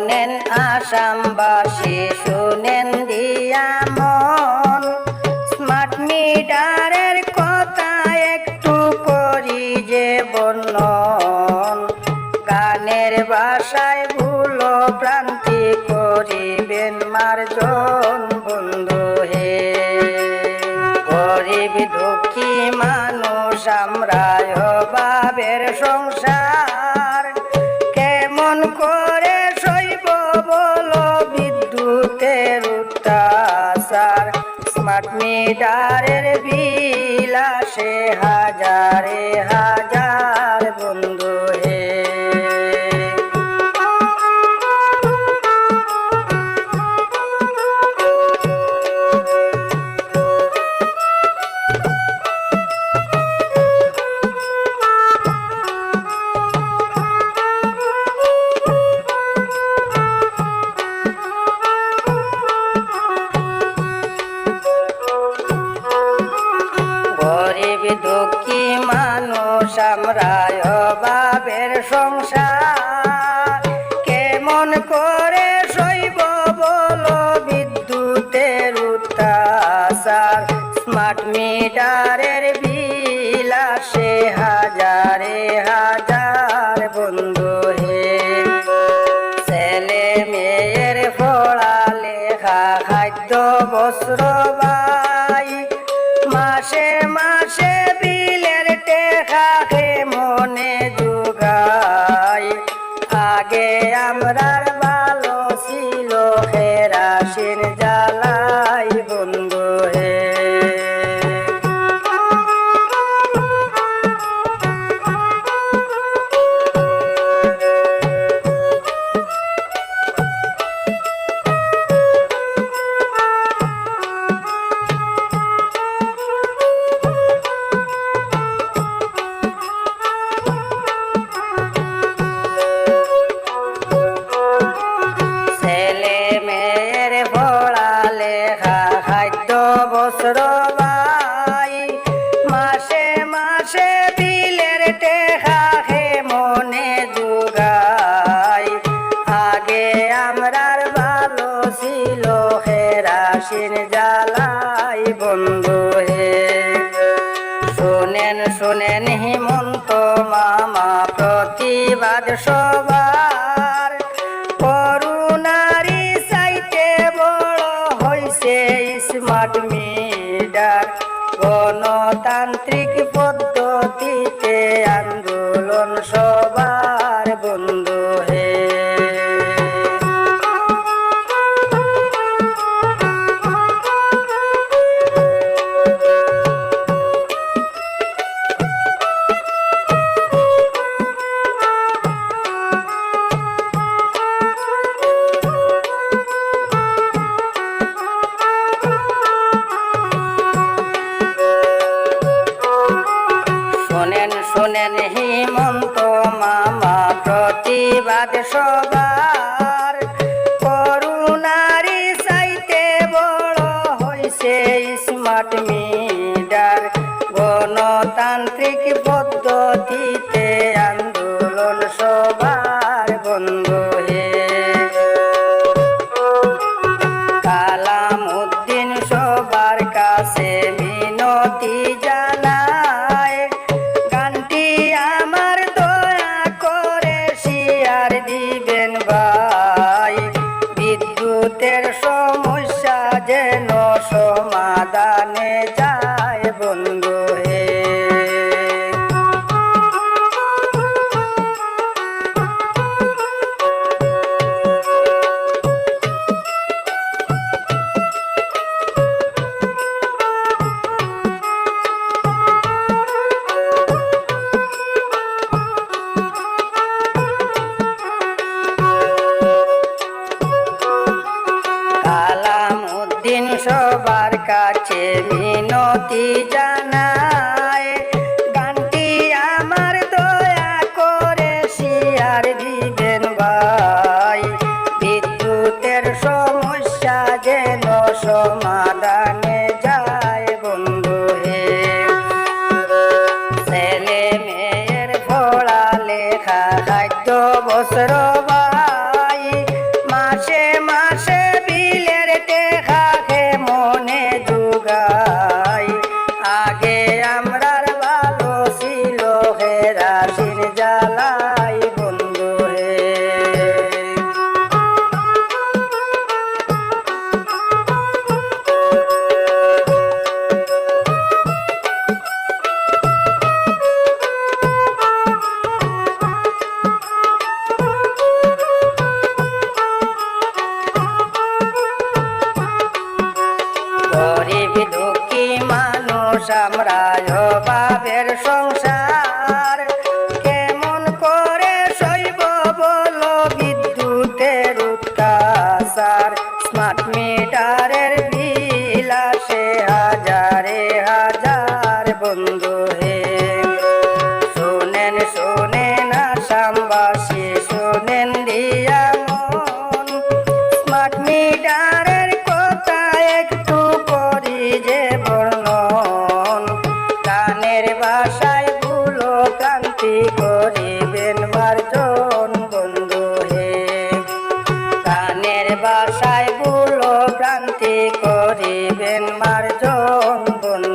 শোনেন আসামবাসী, শোনেন দিয়া মন। স্মার্ট মিটারের কথা একটু করি যে বর্ণন। গানের বাসায় ভুলো প্রান্তি করিবেন মার্জন বন্ধু হে। গরিব দুঃখী মানুষ আমরা ভাবের সংসার। স্মার্ট মিটারের বিলাসে হাজারে হাজার সংসার। কেমন করে সইব বলো বিদ্যুতের অত্যাচার। স্মার্ট মিটারের বিল আসে হাজারে হাজার বন্ধু হে ছেলে মেয়ের পড়া লেখা খাদ্য বস্ত্র বাই। মাসে মাসে বিলের হেরাসিন শোনেন শোনেন হিমন্ত মামা প্রতিবাদ সবার। করুণারি চাইতে বড় হইছে স্মার্ট মিডার। গণতান্ত্রিক পদ্ধতিতে আন্দোলন সবার বন্ধু। প্রতিবাদ সবার করুণারি চাইতে বড় হয়েছে স্মার্ট মিটার গণতান্ত্রিক পদ্ধতিতে আন্দোলন সমাধানে যায় মিনতি জানায় আমরা মায়ের বাসায় ভুলো কান্তি করিবেন মার্জন বন্ধু হে। কানের বাসায় ভুলো কান্তি করিবেন মার্জন বন্ধু